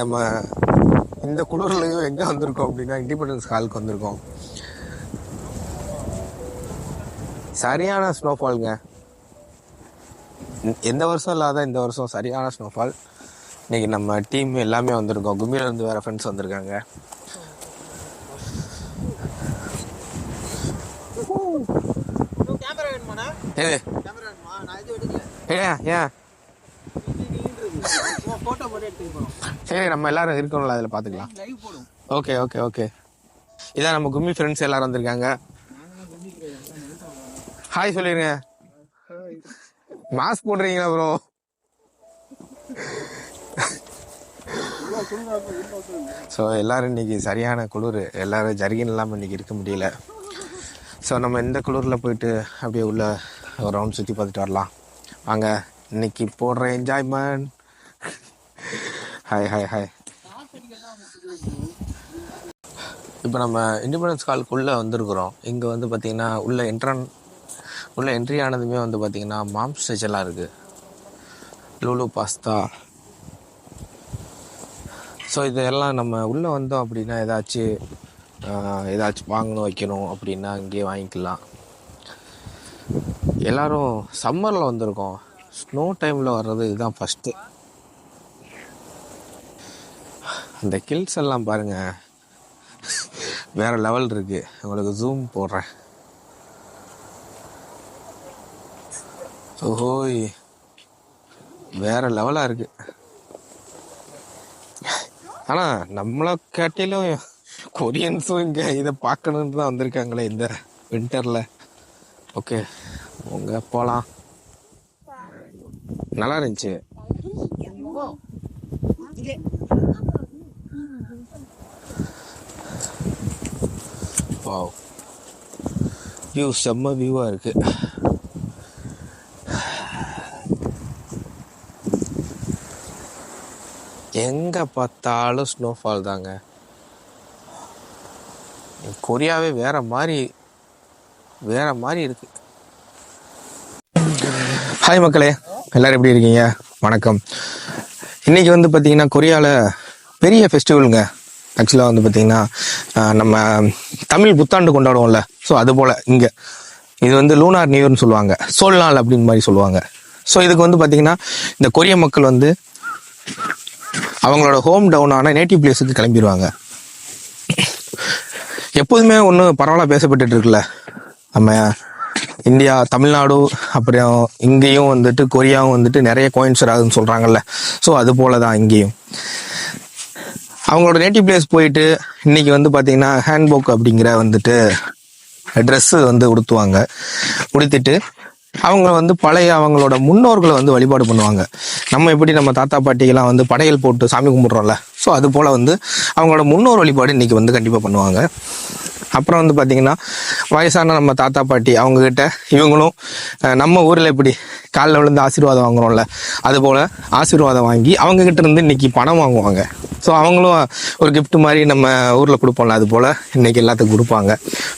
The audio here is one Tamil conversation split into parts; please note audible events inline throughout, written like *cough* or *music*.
நம்ம இந்த குளிர்லையும் எங்கே வந்திருக்கோம் அப்படின்னா இண்டிபெண்டன்ஸ் ஹாலுக்கு வந்திருக்கோம். சரியான ஸ்னோஃபால்ங்க எந்த வருஷம் இல்லாத இந்த வருஷம் சரியான ஸ்னோஃபால் இன்னைக்கு நம்ம டீம் எல்லாமே வந்திருக்கோம். கும்மியில இருந்து வேற ஃப்ரெண்ட்ஸ் வந்திருக்காங்க. ஏ ஏன் ஏன்? சரி நம்ம எல்லாரும் இருக்கணும்ல அதில் பார்த்துக்கலாம் ஓகே ஓகே ஓகே. இதான் நம்ம கும்மி ஃப்ரெண்ட்ஸ் எல்லாரும் வந்திருக்காங்க. ஹாய் சொல்லிருங்க. மாஸ்க் போடுறீங்களா ப்ரோ ஸோ எல்லாரும் இன்னைக்கு சரியான குளிர். எல்லாரும் ஜர்கின் இல்லாமல் இன்னைக்கு இருக்க முடியல. ஸோ நம்ம இந்த குளிரில் போயிட்டு அப்படியே உள்ள ஒரு ரவுண்ட் சுற்றி பார்த்துட்டு வரலாம். வாங்க இன்னைக்கு போடுற என்ஜாய்மெண்ட் ஹாய் ஹாய் ஹாய் இப்போ நம்ம இண்டிபெண்டன்ஸ் கால்க்குள்ளே வந்திருக்கிறோம். இங்கே வந்து பார்த்திங்கன்னா உள்ள என்ட்ரன் உள்ள என்ட்ரி ஆனதுமே வந்து பார்த்திங்கன்னா மாம் ஸ்டேஷன்லாம் இருக்குது லூலு பாஸ்தா ஸோ இதெல்லாம் நம்ம உள்ளே வந்தோம் அப்படின்னா ஏதாச்சும் ஏதாச்சும் வாங்கணும் வைக்கணும் அப்படின்னா இங்கேயே வாங்கிக்கலாம். எல்லோரும் சம்மரில் வந்திருக்கோம். ஸ்னோ டைமில் வர்றது இதுதான் ஃபஸ்ட்டு அந்த கில்ஸ் எல்லாம் பாருங்கள் வேறு லெவல் இருக்குது உங்களுக்கு ஜூம் போடுறேன். ஓஹோய். வேறு லெவலாக இருக்குது ஆனால் நம்மள காட்டிலும் கொரியன்ஸும் இங்கே இதை பார்க்கணுன்னு தான் வந்திருக்காங்களே இந்த வின்டரில் ஓகே உங்க போகலாம் நல்லா இருந்துச்சு. வாவ் வியூ செம்ம வியூவாக இருக்கு. எங்கே பார்த்தாலும் ஸ்னோஃபால் தாங்க. கொரியாவே வேற மாதிரி வேற மாதிரி இருக்கு. ஹாய் மக்களே எல்லாரும் எப்படி இருக்கீங்க? வணக்கம். இன்னைக்கு வந்து பார்த்தீங்கன்னா கொரியாவில் பெரிய ஃபெஸ்டிவலுங்க ஆக்சுவலாக வந்து பார்த்தீங்கன்னா நம்ம தமிழ் புத்தாண்டு கொண்டாடுவோம்ல. ஸோ அது போல் இங்கே. இது வந்து லூனார் நியூர்னு சொல்லுவாங்க. சோல் நாள் அப்படின்னு மாதிரி சொல்லுவாங்க. ஸோ இதுக்கு வந்து பார்த்தீங்கன்னா இந்த கொரிய மக்கள் வந்து அவங்களோட ஹோம் டவுனான நேட்டிவ் பிளேஸுக்கு கிளம்பிடுவாங்க எப்போதுமே ஒன்று பரவாயில்ல பேசப்பட்டுட்டு இருக்குல்ல. நம்ம இந்தியா தமிழ்நாடு அப்புறம் இங்கேயும் வந்துட்டு கொரியாவும் வந்துட்டு நிறைய கோயின்சர் ஆகுதுன்னு சொல்கிறாங்கல்ல ஸோ அது போல தான் இங்கேயும். அவங்களோட நேட்டிவ் பிளேஸ் போயிட்டு இன்னைக்கு வந்து பார்த்தீங்கன்னா ஹேண்ட்போக் அப்படிங்கிற வந்துட்டு ட்ரெஸ்ஸு வந்து உடுத்துவாங்க. உடுத்திட்டு அவங்க வந்து பழைய அவங்களோட முன்னோர்களை வந்து வழிபாடு பண்ணுவாங்க. நம்ம எப்படி நம்ம தாத்தா பாட்டிகள்லாம் வந்து படையல் போட்டு சாமி கும்பிட்றோம்ல ஸோ அது போல் வந்து அவங்களோட முன்னோர் வழிபாடு இன்னைக்கு வந்து கண்டிப்பாக பண்ணுவாங்க. அப்புறம் வந்து பார்த்தீங்கன்னா வயசான நம்ம தாத்தா பாட்டி அவங்கக்கிட்ட இவங்களும் நம்ம ஊரில் எப்படி காலில் விழுந்து ஆசீர்வாதம் வாங்குறோம்ல அது போல் ஆசீர்வாதம் வாங்கி அவங்கக்கிட்ட இருந்து இன்றைக்கி பணம் வாங்குவாங்க. ஸோ அவங்களும் ஒரு கிஃப்ட் மாதிரி நம்ம ஊரில் கொடுப்போம்ல அது போல் இன்றைக்கி எல்லாத்துக்கும் கொடுப்பாங்க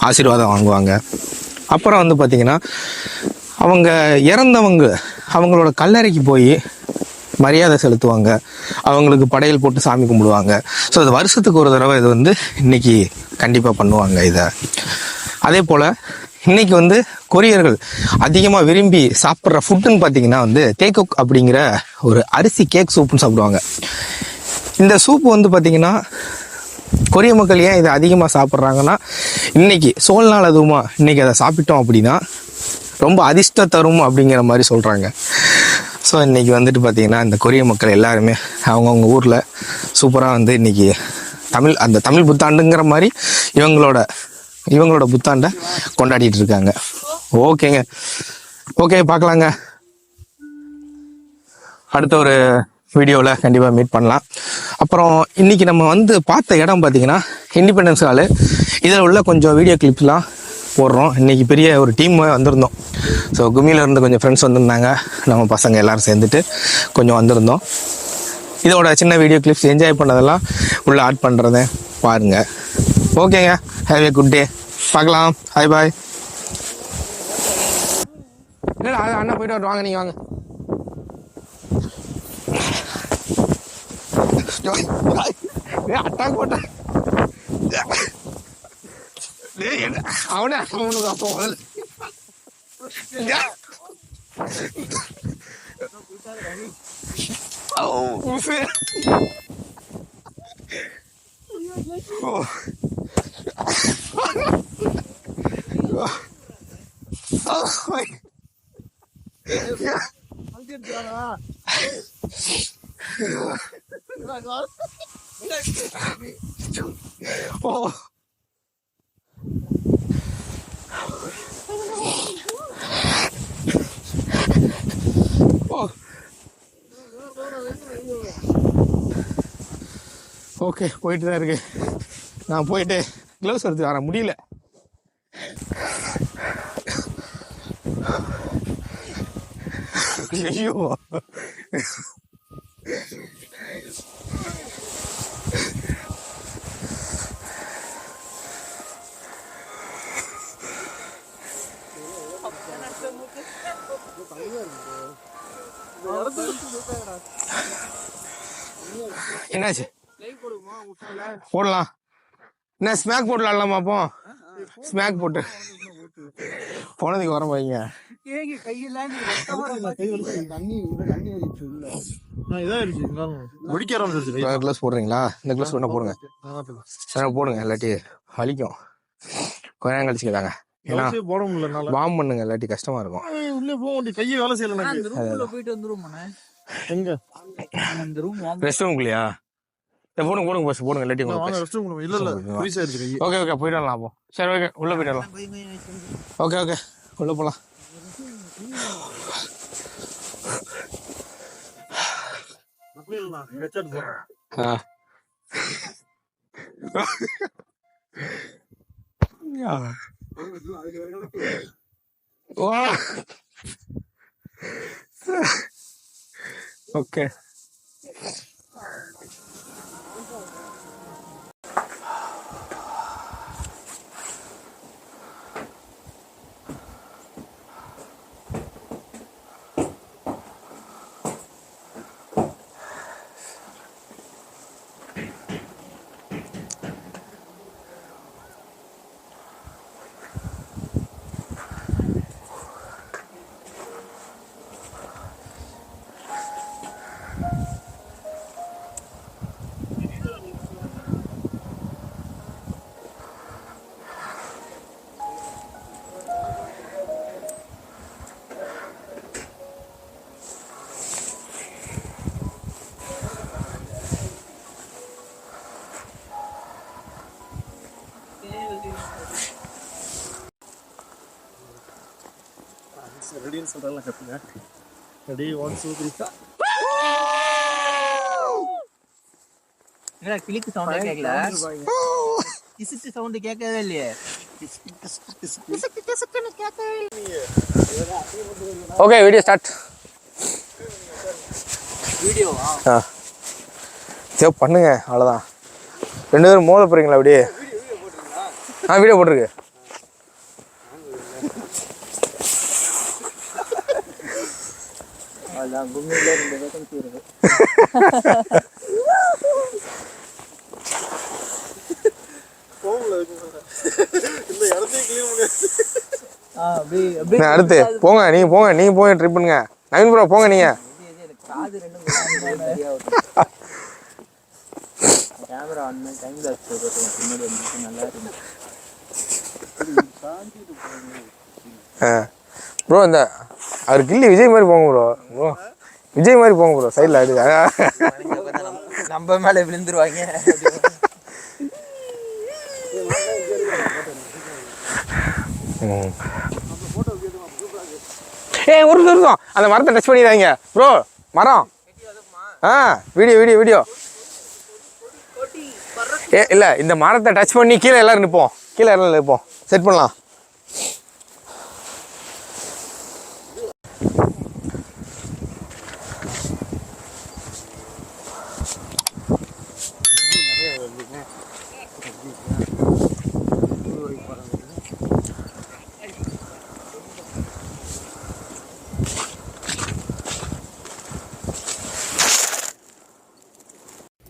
ஆசீர்வாதம் வாங்குவாங்க. அப்புறம் வந்து பார்த்திங்கன்னா அவங்க இறந்தவங்க அவங்களோட கல்லறைக்கு போய் மரியாதை செலுத்துவாங்க. அவங்களுக்கு படையல் போட்டு சாமி கும்பிடுவாங்க. ஸோ அது வருஷத்துக்கு ஒரு தடவை இது வந்து இன்னைக்கு கண்டிப்பாக பண்ணுவாங்க இதை. அதே போல் இன்னைக்கு வந்து கொரியர்கள் அதிகமாக விரும்பி சாப்பிட்ற ஃபுட்டுன்னு பார்த்தீங்கன்னா வந்து தேக்குக் அப்படிங்கிற ஒரு அரிசி கேக் சூப்புன்னு சாப்பிடுவாங்க. இந்த சூப் வந்து பார்த்தீங்கன்னா கொரிய மக்கள் ஏன் இதை அதிகமாக சாப்பிட்றாங்கன்னா இன்னைக்கு சோழ நாள் அதுவுமா இன்னைக்கு அதை சாப்பிட்டோம் அப்படின்னா ரொம்ப அதிர்ஷ்ட தரும் அப்படிங்கிற மாதிரி சொல்கிறாங்க ஸோ இன்றைக்கி வந்துட்டு பார்த்தீங்கன்னா இந்த கொரிய மக்கள் எல்லாருமே அவங்கவுங்க ஊரில் சூப்பராக வந்து இன்றைக்கி தமிழ் அந்த தமிழ் புத்தாண்டுங்கிற மாதிரி இவங்களோட இவங்களோட புத்தாண்டை கொண்டாடிட்டு இருக்காங்க. ஓகேங்க. ஓகே பார்க்கலாங்க அடுத்த ஒரு வீடியோவில் கண்டிப்பாக மீட் பண்ணலாம். அப்புறம் இன்றைக்கி நம்ம வந்து பார்த்த இடம் பார்த்தீங்கன்னா இண்டிபெண்டன்ஸ் ஹாலு இதில் உள்ள கொஞ்சம் வீடியோ கிளிப்ஸ்லாம் போடுறோம். இன்னைக்கு பெரிய ஒரு டீம் வந்திருந்தோம். ஸோ கும்மியில இருந்து கொஞ்சம் ஃப்ரெண்ட்ஸ் வந்திருந்தாங்க. நம்ம பசங்க எல்லாரும் சேர்ந்துட்டு கொஞ்சம் வந்திருந்தோம். இதோட சின்ன வீடியோ கிளிப்ஸ் என்ஜாய் பண்ணதெல்லாம் உள்ள ஆட் பண்ணுறத பாருங்க. ஓகேங்க ஹேவ் ஏ குட் டே பார்க்கலாம். ஹாய் பாய் இல்லை அண்ணா போயிட்டு வரட்டும். வாங்க நீங்கள் வாங்க. அட்டாக் போட்ட 好呢，我那个错了。哦，不是。哦。啊！喂。呀！好紧张啊！哎呀！你来搞！你来！哦。ஓகே போயிட்டு தான் இருக்கு. நான் போயிட்டு க்ளவுஸ் எடுத்து வரேன் முடியல. ஐயோ. என்னாச்சு? போடலாம். என்ன ஸ்மாக் போடலாம்லாமா அப்போ ஸ்மாக் போட்டு. போனதுக்கு வர வைங்க முடிக்க ஆரம்பிச்சிருச்சு க்ளவுஸ் போடுறீங்களா? இந்த க்ளவுஸ் வேணா போடுங்க. போடுங்க இல்லாட்டி வலிக்கும். கொஞ்ச நேரம் கழிச்சு தாங்க போட முடியல. வார்ம் பண்ணுங்க இல்லாட்டி கஷ்டமா இருக்கும். உள்ளே போக கையை வேலை செய்யல போயிட்டு வந்துருமாண்ணே எங்க? அந்த ரூம் ரெஸ்ட் ரூம்குள்ளயா போடுங்க போடுங்க பஸ் போடுங்க இல்லாட்டி நான் உங்களுக்கு வாங்க, restroom குள்ள போய். இல்ல இல்ல வா. ஃப்ரீஸ் ஆயிருச்சு கை ஓகே ஓகே போயிடலாம் அப்போ சரி ஓகே உள்ள போயிடலாம் ஓகே ஓகே உள்ள போலாம் அப்படியே இல்ல, headset போடுறேன். ஆ யா. வா ஓகே ரெடின்னு சொல்றேன்ல, கத்துங்க. Ready, one, two, three. என்ன கிளிக்கு சவுண்டே கேட்கல கிசுக்கு சவுண்ட் கேட்கவே இல்லையே. ஓகே வீடியோ ஸ்டார்ட் வீடியோவா ஆ. சரி பண்ணுங்க அவ்வளோதான் ரெண்டு பேரும் மோத போறீங்களா அப்படியே? ஆ வீடியோ போட்டிருக்கு அதான் கும்மியில ரெண்டு வேகன்சி இருக்கு போகல, இதுக்கு. இந்த இடத்தையும் clean பண்ணி- ஆ அப்படியே அப்படியே நான் அடுத்து போங்க நீங்க போங்க நீங்க போய் ட்ரிப் பண்ணுங்க நவீன் ப்ரோ போங்க நீங்க. கேமரா ஆன் பண்ணி டைம் பின்னாடி இருக்கும் ப்ரோ இந்த அவர் கில்லி விஜய் மாதிரி போங்க ப்ரோ ப்ரோ விஜய் மாதிரி போங்க ப்ரோ சைடில் அடி. நம்ம மேல விழுந்துருவாங்க. ஏய் ஒரு நிமிஷம் அந்த மரத்தை டச் பண்ணிடாதீங்க. ப்ரோ மரம். ஆ வீடியோ வீடியோ வீடியோ ஏ இல்லை இந்த மரத்தை டச் பண்ணி கீழே எல்லாரும் நிற்போம் கீழே எல்லாரும் நிற்போம் செட் பண்ணலாம்.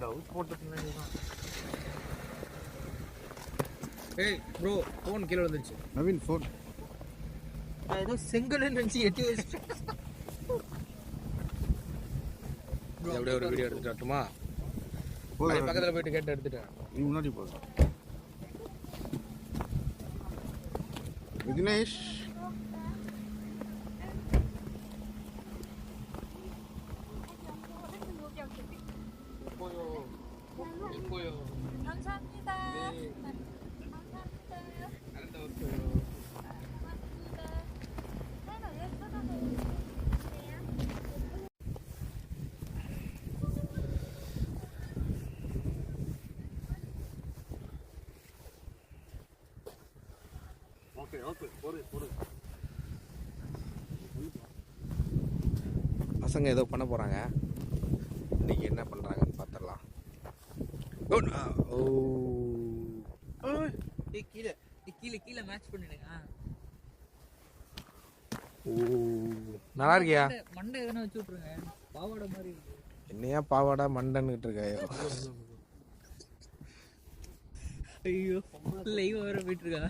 லவ் போட்ட பின்னாடி ஏய் ப்ரோ ஃபோன் கீழே விழுந்துருச்சு. நவீன் ஃபோன் நான் ஏதோ செங்கல் நினைச்சு எட்டி வச்சிட்டேன் அப்படியே ஒரு வீடியோ எடுத்துட்டு வரட்டுமா? பக்கத்தில் போயிட்டு கேட்டு எடுத்துட்டேன். நீ முன்னாடி போ. விக்னேஷ். ஓகே ஓகே பசங்க ஏதோ பண்ண போறாங்க. இன்னைக்கு என்ன பண்றாங்கன்னு பார்த்துடலாம் ஓ. நா- ஓ கீழே கீழே கீழே மேட்ச் பண்ணிடுங்க ஓ. நல்லா இருக்கியா? மண்டை- எதனா வச்சு விட்ருங்க பாவாடை மாதிரி இருக்கு. என்னையா பாவாடா மண்டன்னுட்டு இருக்காயோ? *laughs* ஐயோ லைவ் வேற போயிட்டு இருக்கா?